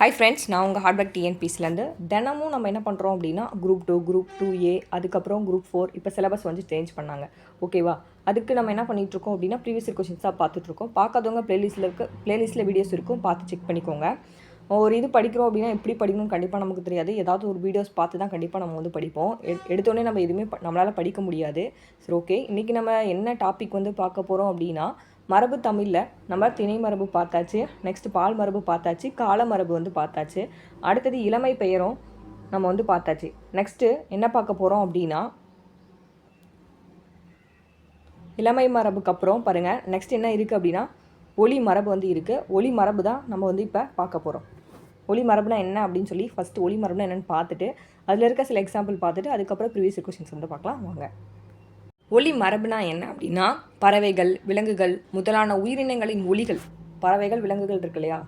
Hi friends நான் உங்கள் hardware டிஎன்பிஸ்லேருந்து தினமும் நம்ம என்ன பண்ணுறோம் அப்படின்னா group two group two A அதுக்கப்புறம் குரூப் ஃபோர் இப்போ சிலபஸ் வந்து சேஞ்ச் பண்ணாங்க. ஓகேவா அதுக்கு நம்ம என்ன பண்ணிகிட்ருக்கோம் அப்படின்னா ப்ரீவியஸ் கொஷின்ஸாக பார்த்துட்ருக்கோம் பார்க்காதவங்க ப்ளேலிஸ்ட்டில் இருக்க ப்ளேலிஸ்ட்டில் வீடியோஸ் இருக்கும் பார்த்து செக் பண்ணிக்கோங்க. ஒரு இது படிக்கிறோம் அப்படின்னா எப்படி படிக்கணும்னு கண்டிப்பாக நமக்கு தெரியாது. ஏதாவது ஒரு வீடியோஸ் பார்த்து தான் கண்டிப்பாக நம்ம வந்து படிப்போம். எ- எடுத்தோடனே நம்ம எதுவுமே நம்மளால் படிக்க முடியாது. சரி ஓகே இன்றைக்கி நம்ம என்ன டாபிக் வந்து பார்க்க போகிறோம் அப்படின்னா மரபு தமிழில் நம்ம திணை மரபு பார்த்தாச்சு நெக்ஸ்ட் பால் மரபு பார்த்தாச்சு கால மரபு வந்து பார்த்தாச்சு. அடுத்தது இளமை பெயரும் நம்ம வந்து பார்த்தாச்சு. நெக்ஸ்ட்டு என்ன பார்க்க போகிறோம் அப்படின்னா இளமை மரபுக்கு அப்புறம் பாருங்கள் நெக்ஸ்ட் என்ன இருக்குது அப்படின்னா ஒளி மரபு வந்து இருக்குது ஒளி மரபு தான் நம்ம வந்து இப்போ பார்க்க போகிறோம் ஒளி மரபுனா என்ன அப்படின்னு சொல்லி ஃபஸ்ட்டு ஒளி மரபுனா என்னென்னு பார்த்துட்டு அதில் இருக்க சில எக்ஸாம்பிள் பார்த்துட்டு அதுக்கப்புறம் ப்ரீவியஸ் கொஷின்ஸ் வந்து பார்க்கலாம். வாங்க. ஒளி மரபுனா என்ன அப்படின்னா பறவைகள் விலங்குகள் முதலான உயிரினங்களின் ஒலிகள். பறவைகள் விலங்குகள் இருக்கு இல்லையா?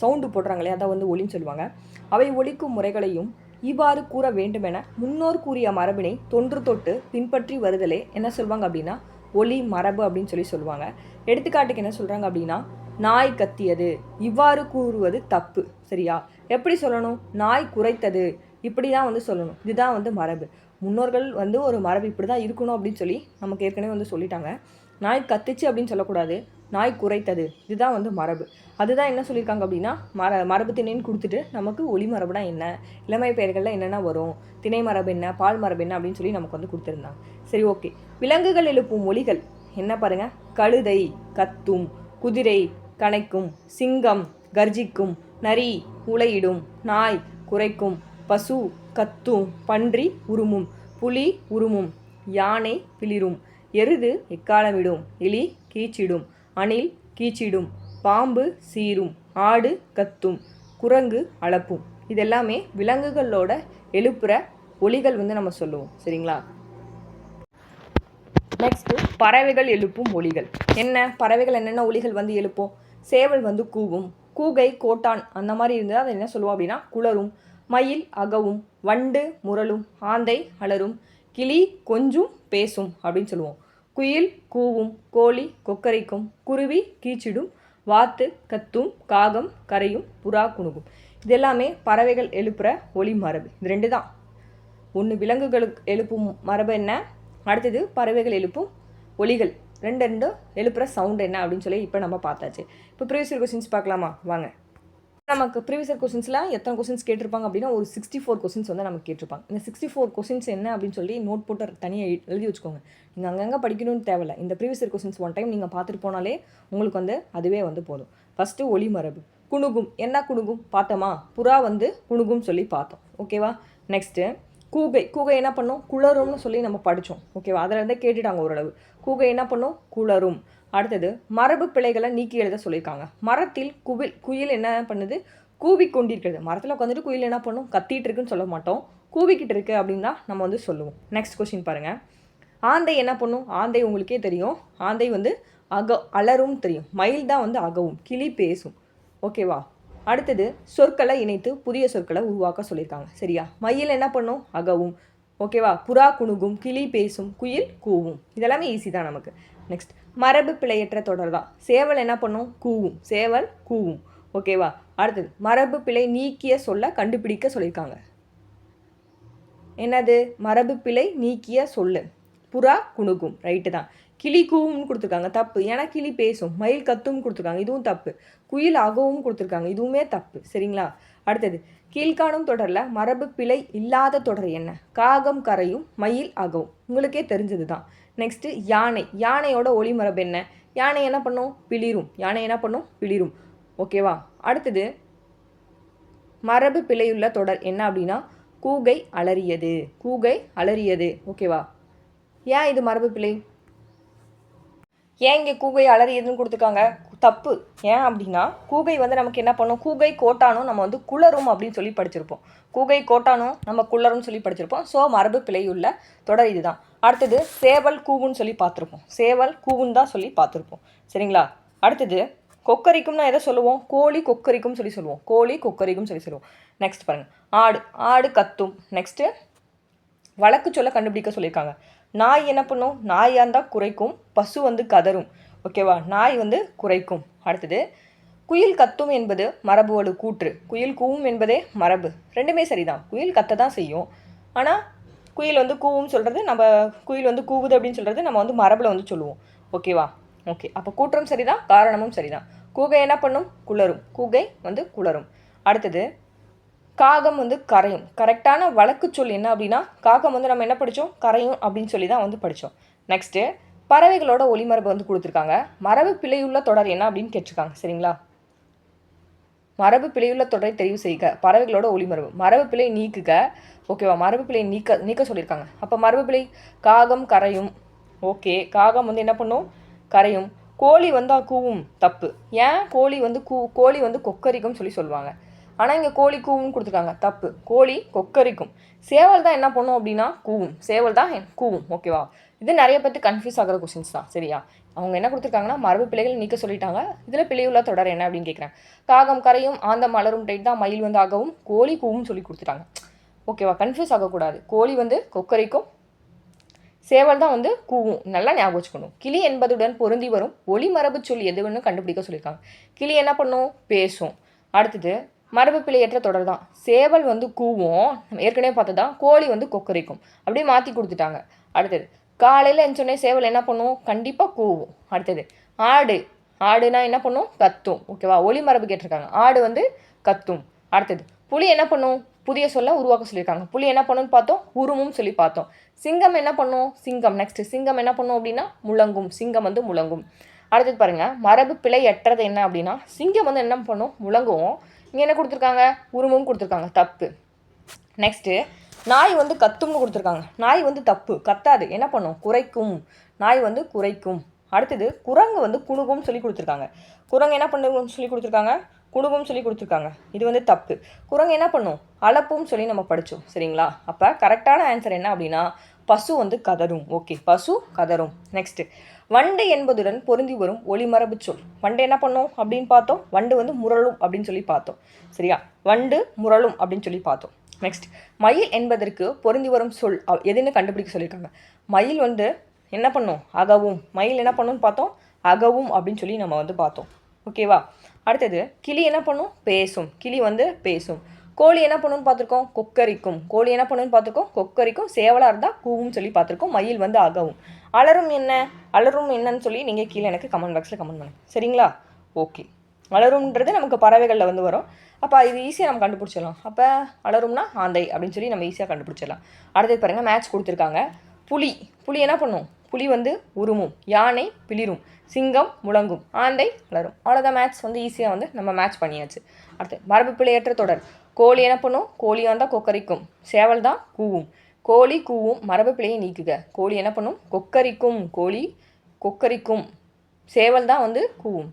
சவுண்டு போடுறாங்க இல்லையா அதை வந்து ஒலின்னு சொல்லுவாங்க. அவை ஒலிக்கும் முறைகளையும் இவ்வாறு கூற வேண்டுமென முன்னோர் கூறிய மரபினை தொன்று தொட்டு பின்பற்றி வருதலே என்ன சொல்லுவாங்க அப்படின்னா ஒலி மரபு அப்படின்னு சொல்லி சொல்லுவாங்க. எடுத்துக்காட்டுக்கு என்ன சொல்கிறாங்க அப்படின்னா நாய் கத்தியது இவ்வாறு கூறுவது தப்பு சரியா? எப்படி சொல்லணும்? நாய் குறைத்தது இப்படி தான் வந்து சொல்லணும். இதுதான் வந்து மரபு. முன்னோர்கள் வந்து ஒரு மரபு இப்படி தான் இருக்கணும் அப்படின்னு சொல்லி நமக்கு ஏற்கனவே வந்து சொல்லிட்டாங்க. நாய் கத்துச்சு அப்படின்னு சொல்லக்கூடாது. நாய் குறைத்தது. இதுதான் வந்து மரபு. அதுதான் என்ன சொல்லியிருக்காங்க அப்படின்னா மர மரபு திணைன்னு கொடுத்துட்டு நமக்கு ஒளி மரபுனா என்ன? இளமை பெயர்களில் என்னென்ன வரும்? திணை மரபு என்ன? பால் மரபு என்ன? அப்படின்னு சொல்லி நமக்கு வந்து கொடுத்துருந்தாங்க. சரி ஓகே. விலங்குகள் எழுப்பும் மொழிகள் என்ன பாருங்க? கழுதை கத்தும் குதிரை கனைக்கும் சிங்கம் கர்ஜிக்கும் நரி உலையிடும் நாய் குறைக்கும் பசு கத்தும் பன்றி உருமும் புலி உருமும் யானை பிளிரும். எருது எக்காலமிடும் எலி கீச்சிடும் அணில் கீச்சிடும் பாம்பு சீரும் ஆடு கத்தும் குரங்கு அளப்பும். இதெல்லாமே விலங்குகளோட எழுப்புற ஒலிகள் வந்து நம்ம சொல்லுவோம். சரிங்களா? நெக்ஸ்ட்டு பறவைகள் எழுப்பும் ஒலிகள். என்ன? பறவைகள் என்னென்ன ஒலிகள் வந்து எழுப்பும்? சேவல் வந்து கூவும். கூகை கோட்டான் அந்த மாதிரி இருந்தால் அதை என்ன சொல்லுவோம் அப்படின்னா குளரும் மயில் அகவும் வண்டு முரளும் ஆந்தை அலரும் கிளி கொஞ்சும் பேசும் அப்படின்னு சொல்லுவோம். குயில் கூவும் கோழி கொக்கரைக்கும் குருவி கீச்சிடும் வாத்து கத்தும் காகம் கரையும் புறா குணுகும். இதெல்லாமே பறவைகள் எழுப்புற ஒளி மரபு. இது ரெண்டு தான். ஒன்று விலங்குகளுக்கு எழுப்பும் மரபு என்ன? அடுத்தது பறவைகள் எழுப்பும் ஒலிகள் ரெண்டு ரெண்டு எழுப்புற சவுண்ட் என்ன அப்படின்னு சொல்லி இப்போ நம்ம பார்த்தாச்சு. இப்போ ப்ரீவியஸ் கொஸ்டின்ஸ் பார்க்கலாமா? வாங்க. நமக்கு ப்ரீவியஸ் கொஸ்டின்ஸில் எத்தனை கொஸ்டின்ஸ் கேட்டிருப்பாங்க அப்படின்னா ஒரு சிக்ஸ்டி ஃபோர் கொஸ்டின்ஸ் வந்து நமக்கு கேட்டிருப்பாங்க. இந்த சிக்ஸ்டி ஃபோர் கொஸ்டின்ஸ் என்ன அப்படின்னு சொல்லி நோட் போட்டு தனியாக எழுதி வச்சுக்கோங்க. நீங்கள் அங்கங்கே படிக்கணும்னு தேவையில்ல. இந்த ப்ரீவியஸ் கொஸ்டின்ஸ் ஒன் டைம் நீங்கள் பார்த்துட்டு போனாலே உங்களுக்கு வந்து அதுவே வந்து போதும். ஃபஸ்ட்டு ஒளி மரபு. குணுகும். என்ன குணுகும்? பார்த்தோமா? புறா வந்து குணுகும் சொல்லி பார்த்தோம். ஓகேவா நெக்ஸ்ட்டு கூகை கூகை என்ன பண்ணும்? குளரும்னு சொல்லி நம்ம படித்தோம் ஓகேவா அதில் இருந்தே கேட்டுட்டாங்க ஓரளவு. கூகை என்ன பண்ணும்? குளரும். அடுத்தது மரபு பிழைகளை நீக்கி எழுத சொல்லியிருக்காங்க. மரத்தில் குவில் குயில் என்ன பண்ணுது? கூவி கொண்டிருக்கிறது மரத்தில் உட்காந்துட்டு குயில் என்ன பண்ணும்? கத்திட்டு இருக்குன்னு சொல்ல மாட்டோம். கூவிக்கிட்டு இருக்கு அப்படின்னு தான் நம்ம வந்து சொல்லுவோம். நெக்ஸ்ட் கொஸ்டின் பாருங்கள் ஆந்தை என்ன பண்ணும்? ஆந்தை உங்களுக்கே தெரியும். ஆந்தை வந்து அக அலரும் தெரியும். மயில் தான் வந்து அகவும் கிளி பேசும். ஓகேவா அடுத்தது சொற்களை இணைத்து புதிய சொற்களை உருவாக்க சொல்லியிருக்காங்க. சரியா? மயில் என்ன பண்ணும்? அகவும். ஓகேவா? புறா குணுகும் கிளி பேசும் குயில் கூவும். இதெல்லாமே ஈஸி தான் நமக்கு. நெக்ஸ்ட் மரபு பிழையற்ற தொடர் தான் சேவல் என்ன பண்ணும்? கூவும். சேவல் கூவும். ஓகேவா? அடுத்தது மரபு பிழை நீக்கிய சொல்ல கண்டுபிடிக்க சொல்லியிருக்காங்க. என்னது? மரபு பிழை நீக்கிய சொல்லு. புறா குணுகும். ரைட்டு தான். கிளி கூவும்னு கொடுத்துருக்காங்க. தப்பு. ஏன்னா கிளி பேசும். மயில் கத்தும் கொடுத்துருக்காங்க. இதுவும் தப்பு. குயில் அகவும் கொடுத்துருக்காங்க. இதுவுமே தப்பு. சரிங்களா? அடுத்தது கீழ்காணும் தொடரில் மரபு பிழை இல்லாத தொடர் என்ன? காகம் கரையும் மயில் அகவும். உங்களுக்கே தெரிஞ்சது தான் நெக்ஸ்ட்டு யானை. யானையோட ஒளி மரபு என்ன? யானை என்ன பண்ணும்? பிளிரும். யானை என்ன பண்ணும்? பிளிரும். ஓகேவா அடுத்தது மரபு பிழையுள்ள தொடர் என்ன அப்படின்னா கூகை அலறியது. கூகை அலறியது. ஓகேவா ஏன் இது மரபு பிழை? ஏன் இங்கே கூகை அலறியதுன்னு கொடுத்துருக்காங்க? தப்பு. ஏன் அப்படின்னா கூகை வந்து நமக்கு என்ன பண்ணும்? கூகை கோட்டானும் நம்ம வந்து குளரும் அப்படின்னு சொல்லி படிச்சிருப்போம். கூகை கோட்டானும் நம்ம குளரும் சொல்லி படிச்சிருப்போம். ஸோ மரபு பிழையுள்ள தொடர் இதுதான். அடுத்தது சேவல் கூவுன்னு சொல்லி பார்த்துருப்போம். சேவல் கூவுன்னு தான் சொல்லி பார்த்துருப்போம். சரிங்களா? அடுத்தது கொக்கரிக்கும்னா எதை சொல்லுவோம்? கோழி கொக்கரிக்கும் சொல்லி சொல்லுவோம். கோழி கொக்கரிக்கும் சொல்லி சொல்லுவோம். நெக்ஸ்ட் பாருங்க. ஆடு. ஆடு கத்தும். நெக்ஸ்ட்டு வழக்கு சொல்ல கண்டுபிடிக்க சொல்லியிருக்காங்க. நாய் என்ன பண்ணும்? நாயாக இருந்தால் குறைக்கும் பசு வந்து கதரும். ஓகேவா நாய் வந்து குறைக்கும் அடுத்தது குயில் கத்தும் என்பது மரபு கூற்று. குயில் கூவும் என்பதே மரபு. ரெண்டுமே சரிதான். குயில் கத்த தான் செய்யும். ஆனால் குயில் வந்து கூவும் சொல்கிறது நம்ம குயில் வந்து கூவுது அப்படின்னு சொல்கிறது நம்ம வந்து மரபில் வந்து சொல்லுவோம். ஓகேவா ஓகே அப்போ கூற்றும் சரிதான் காரணமும் சரிதான். கூகை என்ன பண்ணும்? குளரும். கூகை வந்து குளரும். அடுத்தது காகம் வந்து கரையும். கரெக்டான வழக்கு சொல் என்ன அப்படின்னா காகம் வந்து நம்ம என்ன படித்தோம் கரையும் அப்படின்னு சொல்லி தான் வந்து படித்தோம் நெக்ஸ்ட்டு பறவைகளோட ஒளிமரபு வந்து கொடுத்துருக்காங்க. மரபு பிழையுள்ள தொடர் என்ன அப்படின்னு கேட்டிருக்காங்க சரிங்களா? மரபு பிழையுள்ள தொடரை தெரிவு செய்க. பறவைகளோட ஒளிமரபு. மரபு பிழை நீக்குக. ஓகேவா மரபு பிழை நீக்க நீக்க சொல்லியிருக்காங்க. அப்போ மரபு பிழை காகம் கரையும். ஓகே காகம் வந்து என்ன பண்ணும்? கரையும். கோழி வந்தால் கூவும். தப்பு. ஏன்? கோழி வந்து கூ கோழி வந்து கொக்கரிக்கும் சொல்லி சொல்லுவாங்க. ஆனால் இங்கே கோழி கூவும் கொடுத்துருக்காங்க. தப்பு. கோழி கொக்கரிக்கும். சேவல் தான் என்ன பண்ணும் அப்படின்னா கூவும். சேவல் தான் கூவும். ஓகேவா இது நிறைய பேர்த்து கன்ஃபியூஸ் ஆகிற கொஷின்ஸ் தான். சரியா? அவங்க என்ன கொடுத்துருக்காங்கன்னா மரபு பிழைகள் நீக்க சொல்லிட்டாங்க. இதில் பிழையுள்ள தொடர் என்ன அப்படின்னு கேட்குறாங்க காகம் கரையும் ஆந்த மலரும் டைட் தான் மயில் வந்து ஆகவும் கோழி கூவும் சொல்லி கொடுத்துட்டாங்க. ஓகேவா கன்ஃபியூஸ் ஆகக்கூடாது. கோழி வந்து கொக்கரிக்கும். சேவல் தான் வந்து கூவும். நல்லா ஞாபகம் வச்சுக்கணும். கிளி என்பதுடன் பொருந்தி வரும் ஒளி மரபு சொல் எதுவுன்னு கண்டுபிடிக்க சொல்லியிருக்காங்க. கிளி என்ன பண்ணும்? பேசும். அடுத்தது மரபு பிழையற்ற தொடர் தான் சேவல் வந்து கூவும் நம்ம ஏற்கனவே தான் கோழி வந்து கொக்கரிக்கும். அப்படியே மாற்றி கொடுத்துட்டாங்க. அடுத்தது காலையில் எஞ்சோடனே சேவல் என்ன பண்ணும்? கண்டிப்பாக கூவும். அடுத்தது ஆடு. ஆடுனா என்ன பண்ணும்? கத்தும். ஓகேவா ஒளி மரபு கேட்டிருக்காங்க. ஆடு வந்து கத்தும். அடுத்தது புலி என்ன பண்ணும்? புதிய சொல்ல உருவாக்க சொல்லியிருக்காங்க. புலி என்ன பண்ணுன்னு பார்த்தோம்? உருமும் சொல்லி பார்த்தோம். சிங்கம் என்ன பண்ணும்? சிங்கம். நெக்ஸ்ட் சிங்கம் என்ன பண்ணும் அப்படின்னா? முழங்கும். சிங்கம் வந்து முழங்கும். அடுத்தது பாருங்கள் மரபு பிழையற்றது என்ன அப்படின்னா சிங்கம் வந்து என்ன பண்ணும்? முழங்கும் இங்கே என்ன கொடுத்துருக்காங்க? உருமும் கொடுத்துருக்காங்க. தப்பு. நெக்ஸ்ட்டு நாய் வந்து கத்தும்னு கொடுத்துருக்காங்க. நாய் வந்து தப்பு. கத்தாது. என்ன பண்ணும்? குறைக்கும். நாய் வந்து குறைக்கும். அடுத்தது குரங்கு வந்து குணுகும்னு சொல்லி கொடுத்துருக்காங்க. குரங்கு என்ன பண்ணுங்கன்னு சொல்லி கொடுத்துருக்காங்க? குணுகும்னு சொல்லி கொடுத்துருக்காங்க. இது வந்து தப்பு. குரங்கு என்ன பண்ணும்? அளப்பும் சொல்லி நம்ம படித்தோம் சரிங்களா? அப்போ கரெக்டான ஆன்சர் என்ன அப்படின்னா பசு வந்து கதரும். ஓகே பசு கதரும். நெக்ஸ்ட்டு வண்டு என்பதுடன் பொருந்தி வரும் ஒளிமரபு சொல். வண்டு என்ன பண்ணும் அப்படின்னு பார்த்தோம்? வண்டு வந்து முரளும் அப்படின்னு சொல்லி பார்த்தோம். சரியா? வண்டு முரளும் அப்படின்னு சொல்லி பார்த்தோம். நெக்ஸ்ட் மயில் என்பதற்கு பொருந்தி வரும் சொல் எதுன்னு கண்டுபிடிக்க சொல்லியிருக்காங்க. மயில் வந்து என்ன பண்ணும்? அகவும். மயில் என்ன பண்ணும்னு பார்த்தோம்? அகவும் அப்படின்னு சொல்லி நம்ம வந்து பார்த்தோம். ஓகேவா அடுத்தது கிளி என்ன பண்ணும்? பேசும். கிளி வந்து பேசும். கோழி என்ன பண்ணுன்னு பார்த்துருக்கோம்? கொக்கரிக்கும். கோழி என்ன பண்ணுன்னு பார்த்துருக்கோம்? கொக்கரிக்கும். சேவலாக இருந்தால் கூவும் சொல்லி பார்த்துருக்கோம். மயில் வந்து அகவும். அலரும் என்ன? அலரும் என்னன்னு சொல்லி நீங்கள் கீழே எனக்கு கமெண்ட் பாக்ஸில் கமெண்ட் பண்ணுங்கள் சரிங்களா? ஓகே அலரும்ன்றது நமக்கு பறவைகளில் வந்து வரும். அப்போ இது ஈஸியாக நம்ம கண்டுபிடிச்சிடலாம். அப்போ அலரும்னா ஆந்தை அப்படின்னு சொல்லி நம்ம ஈஸியாக கண்டுபிடிச்சிடலாம். அடுத்தது பாருங்கள் மேட்ச் கொடுத்துருக்காங்க. புலி. புலி என்ன பண்ணும்? புலி வந்து உருமும். யானை பிளிரும். சிங்கம் முழங்கும். ஆந்தை அலரும். அவ்வளோதான் மேட்ச் வந்து ஈஸியாக வந்து நம்ம மேட்ச் பண்ணியாச்சு. அடுத்து மரபு பிழையற்ற தொடர். கோழி என்ன பண்ணும்? கோழி வந்தால் கொக்கரிக்கும். சேவல் தான் கூவும். கோழி கூவும் மரபு பிழையை நீக்குக. கோழி என்ன பண்ணும்? கொக்கரிக்கும் கோழி கொக்கரிக்கும் சேவல் தான் வந்து கூவும்.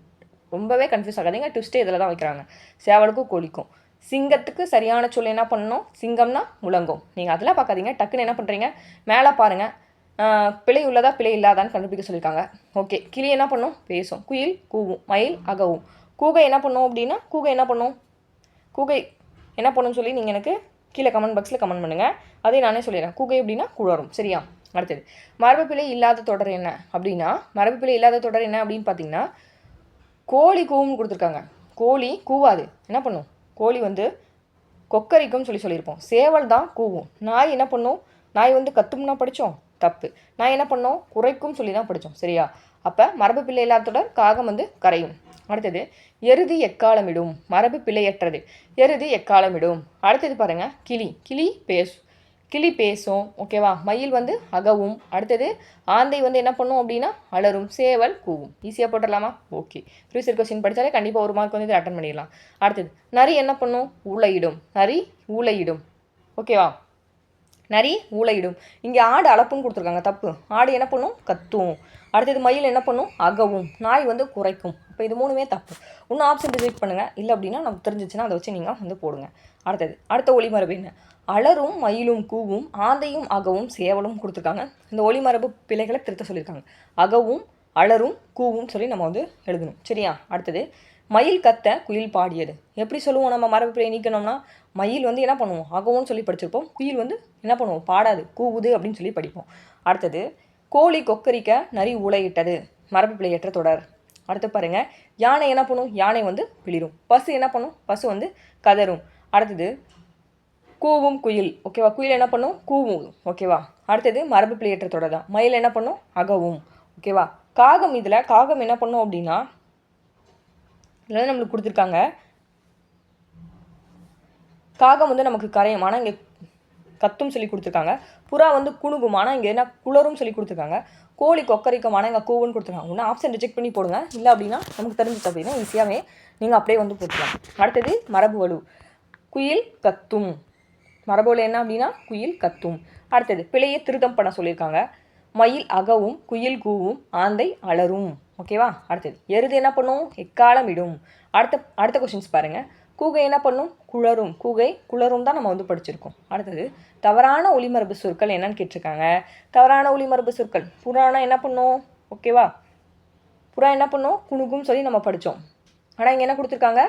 ரொம்பவே கன்ஃபியூஸ் ஆகாதீங்க. ட்விஸ்ட்டே இதில் தான் வைக்கிறாங்க. சேவலுக்கும் கோழிக்கும். சிங்கத்துக்கு சரியான சொல் என்ன பண்ணணும்? சிங்கம்னா முழங்கும். நீங்கள் அதெல்லாம் பார்க்காதீங்க. டக்குன்னு என்ன பண்ணுறீங்க மேலே பாருங்கள் பிழை உள்ளதா பிழை இல்லாதான்னு கண்டுபிடிக்க சொல்லியிருக்காங்க. ஓகே. கிளி என்ன பண்ணும்? பேசும். குயில் கூவும். மயில் அகவும். கூகை என்ன பண்ணும் அப்படின்னா கூகை என்ன பண்ணும்? கூகை என்ன பண்ணுன்னு சொல்லி நீங்கள் எனக்கு கீழே கமெண்ட் பாக்ஸில் கமெண்ட் பண்ணுங்கள் அதே நானே சொல்லிடுறேன். கூகை அப்படின்னா குளரும் சரியா? அடுத்தது மரபுப்பிழை இல்லாத தொடர் என்ன? அப்படின்னா மரபுப்பிழை இல்லாத தொடர் என்ன அப்படின்னு பார்த்தீங்கன்னா கோழி கூவும்னு கொடுத்துருக்காங்க. கோழி கூவாது. என்ன பண்ணும்? கோழி வந்து கொக்கரிக்கும்னு சொல்லி சொல்லியிருப்போம். சேவல் தான் கூவும். நாய் என்ன பண்ணும்? நாய் வந்து கத்தும்னா படித்தோம் தப்பு. நான் என்ன பண்ணோம்? குறைக்கும் சொல்லி தான் படித்தோம் சரியா? அப்போ மரபு பிள்ளை இல்லாததோட காகம் வந்து கரையும். அடுத்தது எருது எக்காலமிடும் மரபு பிழையற்றது. எருது எக்காலமிடும். அடுத்தது பாருங்கள் கிளி. கிளி பேசும் கிளி பேசும் ஓகேவா மயில் வந்து அகவும். அடுத்தது ஆந்தை வந்து என்ன பண்ணும் அப்படின்னா அலரும் சேவல் கூவும். ஈஸியாக போட்டுடலாமா? ஓகே ப்ரீவியஸ் கொஸ்டின் படித்தாலே கண்டிப்பாக ஒரு மார்க் வந்து இதை அட்டன் பண்ணிடலாம். அடுத்தது நரி என்ன பண்ணும்? ஊளையிடும் நரி ஊளையிடும் ஓகேவா நரி ஊளையிடும். இங்கே ஆடு அளப்புன்னு கொடுத்துருக்காங்க தப்பு. ஆடு என்ன பண்ணும்? கத்தும். அடுத்தது மயில் என்ன பண்ணும்? அகவும். நாய் வந்து குறைக்கும். இப்போ இது மூணுமே தப்பு. இன்னும் ஆப்ஷன் டிசைட் பண்ணுங்கள் இல்லை அப்படின்னா நமக்கு தெரிஞ்சிச்சுன்னா அதை வச்சு நீங்கள் வந்து போடுங்க. அடுத்தது அடுத்த ஒளிமரபு என்ன? அலரும் மயிலும் கூவும் ஆந்தையும் அகவும் சேவலும் கொடுத்துருக்காங்க. இந்த ஒளிமரபு பிழைகளை திருத்த சொல்லியிருக்காங்க. அகவும் அலரும் கூவும் சொல்லி நம்ம வந்து எழுதணும். சரியா? அடுத்தது மயில் கத்த குயில் பாடியது. எப்படி சொல்லுவோம் நம்ம மரபு பிழை நீக்கணும்னா? மயில் வந்து என்ன பண்ணுவோம்? அகவும்னு சொல்லி படிச்சிருப்போம். குயில் வந்து என்ன பண்ணுவோம்? பாடாது. கூவுது அப்படின்னு சொல்லி படிப்போம். அடுத்தது கோழி கொக்கரிக்க நரி ஊளையிட்டது. மரபு பிழையற்ற தொடர். அடுத்து பாருங்கள் யானை என்ன பண்ணும்? யானை வந்து பிளிரும். பசு என்ன பண்ணும்? பசு வந்து கதரும். அடுத்தது கூவும் குயில். ஓகேவா? குயில் என்ன பண்ணும்? கூவும். ஓகேவா? அடுத்தது மரபு பிழையற்ற தொடர் தான். மயில் என்ன பண்ணும்? அகவும். ஓகேவா? காகம் இதில் காகம் என்ன பண்ணும் அப்படின்னா இதில் நம்மளுக்கு கொடுத்துருக்காங்க. காகம் வந்து நமக்கு கரையும். ஆனால் இங்கே கத்தும் சொல்லி கொடுத்துருக்காங்க. புறா வந்து குணுகும். ஆனால் இங்கே என்ன குளரும் சொல்லி கொடுத்துருக்காங்க. கோழி கொக்கரிக்கும் ஆனால் இங்கே கூவுன்னு கொடுத்துருக்காங்க. ஒன்று ஆப்ஷன் ரிஜெக்ட் பண்ணி போடுங்க. இல்லை அப்படின்னா நமக்கு தெரிஞ்சிச்சு அப்படின்னா ஈஸியாகவே நீங்கள் அப்படியே வந்து போட்டுக்கலாம். அடுத்தது மரபு வலு. குயில் கத்தும். மரபு என்ன அப்படின்னா குயில் கத்தும். அடுத்தது பிழையை திருத்தம் பண்ண சொல்லியிருக்காங்க. மயில் அகவும் குயில் கூவும் ஆந்தை அலரும். ஓகேவா அடுத்தது எருது என்ன பண்ணும்? எக்காலம் இடும் அடுத்த அடுத்த கொஷின்ஸ் பாருங்கள் கூகை என்ன பண்ணும்? குளரும் கூகை குளரும் தான் நம்ம வந்து படிச்சிருக்கோம். அடுத்தது தவறான ஒளிமரபு சொற்கள் என்னன்னு கேட்டிருக்காங்க. தவறான ஒளிமரபு சொற்கள். புறானா என்ன பண்ணும்? ஓகேவா புறா என்ன பண்ணும்? குணுகும் சொல்லி நம்ம படித்தோம் ஆனால் இங்கே என்ன கொடுத்துருக்காங்க?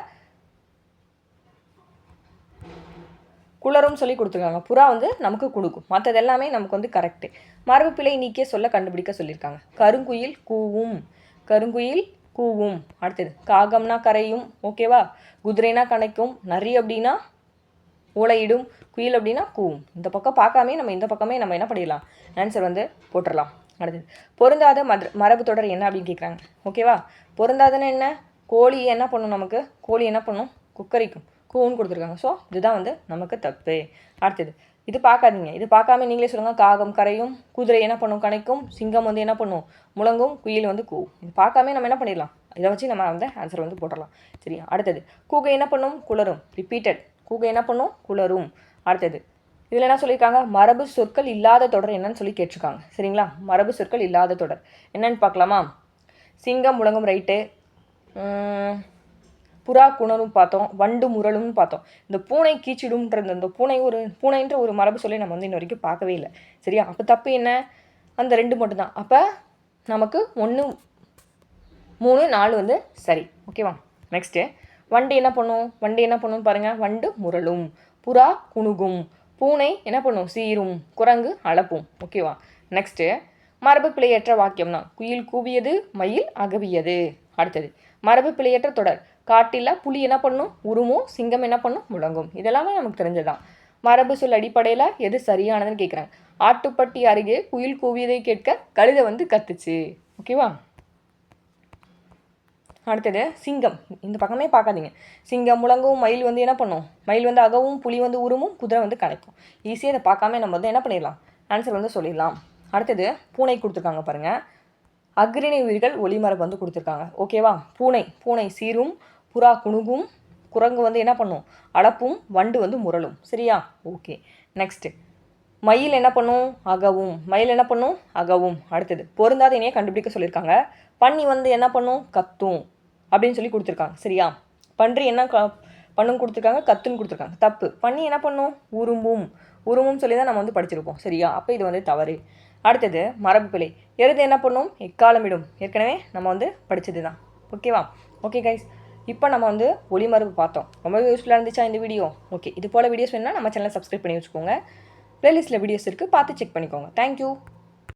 குளரும் சொல்லி கொடுத்துருக்காங்க. புறா வந்து நமக்கு கொடுக்கும் மற்றது எல்லாமே நமக்கு வந்து கரெக்டு மரபு பிழை நீக்கிய சொல்ல கண்டுபிடிக்க சொல்லியிருக்காங்க. கருங்குயில் கூவும். கருங்குயில் கூவும். அடுத்தது காகம்னா கரையும் ஓகேவா குதிரைனா கணைக்கும். நரி அப்படின்னா ஓலையிடும். குயில் அப்படின்னா கூவும். இந்த பக்கம் பார்க்காமே நம்ம இந்த பக்கமே நம்ம என்ன பண்ணிடலாம்? ஆன்சர் வந்து போட்டுடலாம். அடுத்தது பொருந்தாத மத மரபு தொடர் என்ன அப்படின்னு கேட்குறாங்க ஓகேவா பொருந்தாதன்னு என்ன? கோழி என்ன பண்ணும் நமக்கு? கோழி என்ன பண்ணும்? குக்கரிக்கும். கூவுன்னு கொடுத்துருக்காங்க. ஸோ இதுதான் வந்து நமக்கு தப்பு. அடுத்தது இது பார்க்காதீங்க. இது பார்க்காம நீங்களே சொல்லுங்கள் காகம் கரையும் குதிரை என்ன பண்ணும் கணைக்கும் சிங்கம் வந்து என்ன பண்ணும் முழங்கும் குயில் வந்து கூ. இது பார்க்காம நம்ம என்ன பண்ணிடலாம்? இதை வச்சு நம்ம வந்து ஆன்சர் வந்து போட்டுடலாம். சரியா அடுத்தது. கூகை என்ன பண்ணும்? குளரும் ரிப்பீட்டட் கூகை என்ன பண்ணும்? குளரும் அடுத்தது. இதில் என்ன சொல்லியிருக்காங்க? மரபு சொற்கள் இல்லாத தொடர் என்னன்னு சொல்லி கேட்டிருக்காங்க. சரிங்களா? மரபு சொற்கள் இல்லாத தொடர். என்னன்னு பார்க்கலாமா? சிங்கம் முழங்கும் ரைட்டு புறா குணரும் பார்த்தோம் வண்டு முரளும்னு பார்த்தோம். இந்த பூனை கீச்சிடும்ன்றது இந்த பூனை ஒரு பூனைன்ற ஒரு மரபு சொல்லி நம்ம வந்து இன்ன வரைக்கும் பார்க்கவே இல்லை. சரியா? அப்போ தப்பு என்ன? அந்த ரெண்டு மட்டும்தான். அப்போ நமக்கு ஒன்று மூணு நாலு வந்து சரி. ஓகேவா நெக்ஸ்ட்டு வண்டு என்ன பண்ணும்? வண்டு என்ன பண்ணும் பாருங்கள் வண்டு முரளும் புறா குணுகும் பூனை என்ன பண்ணும்? சீரும் குரங்கு அளப்பும். ஓகேவா நெக்ஸ்ட்டு மரபு பிழையற்ற வாக்கியம் தான் குயில் கூவியது மயில் அகவியது. அடுத்தது. மரபு பிழையற்ற தொடர். காட்டில் புலி என்ன பண்ணும்? உருமும் சிங்கம் என்ன பண்ணும்? முழங்கும். இதெல்லாமே நமக்கு தெரிஞ்சதான் மரபு சொல் அடிப்படையில் எது சரியானதுன்னு கேட்குறாங்க ஆட்டுப்பட்டி அருகே குயில் கூவியதை கேட்க கழுதை வந்து கத்துச்சு. ஓகேவா அடுத்தது சிங்கம். இந்த பக்கமே பார்க்காதீங்க. சிங்கம் முழங்கவும் மயில் வந்து என்ன பண்ணும்? மயில் வந்து அகவும் புலி வந்து உருமும் குதிரை வந்து கணக்கும். ஈஸியாக இதை பார்க்காம நம்ம வந்து என்ன பண்ணிடலாம்? ஆன்சர் வந்து சொல்லிடலாம். அடுத்தது பூனை கொடுத்துருக்காங்க பாருங்கள் அக்ரிணை உயிர்கள் ஒளிமரபு வந்து கொடுத்துருக்காங்க. ஓகேவா பூனை. பூனை சீரும் புறா குணுகும் குரங்கு வந்து என்ன பண்ணும்? அடப்பும் வண்டு வந்து முரளும். சரியா? ஓகே. நெக்ஸ்ட்டு மயில் என்ன பண்ணும்? அகவும். மயில் என்ன பண்ணும்? அகவும். அடுத்தது பொருந்தாத இணையை கண்டுபிடிக்க சொல்லியிருக்காங்க. பன்னி வந்து என்ன பண்ணும்? கத்தும். அப்படின்னு சொல்லி கொடுத்துருக்காங்க. சரியா? பன்றி என்ன க பண்ணும் கொடுத்துருக்காங்க? கத்துன்னு கொடுத்துருக்காங்க. தப்பு. பன்னி என்ன பண்ணும்? உரும்பும். உருமும் சொல்லி தான் நம்ம வந்து படிச்சிருப்போம். சரியா? அப்போ இது வந்து தவறு. அடுத்தது மரபு பிழை. எருது என்ன பண்ணும்? எக்காலமிடும். ஏற்கனவே நம்ம வந்து படித்தது தான் ஓகேவா? ஓகே கைஸ் இப்போ நம்ம வந்து ஒளிமரபு பார்த்தோம். ரொம்ப யூஸ்ஃபுல்லாக இருந்துச்சா இந்த வீடியோ ஓகே இது போல் வீடியோஸ் வேணுன்னா நம்ம சேனலை சப்ஸ்கிரைப் பண்ணி வச்சுக்கோங்க. ப்ளேலிஸ்ட்டில் வீடியோஸ் இருக்குது பார்த்து செக் பண்ணிக்கோங்க. தேங்க்யூ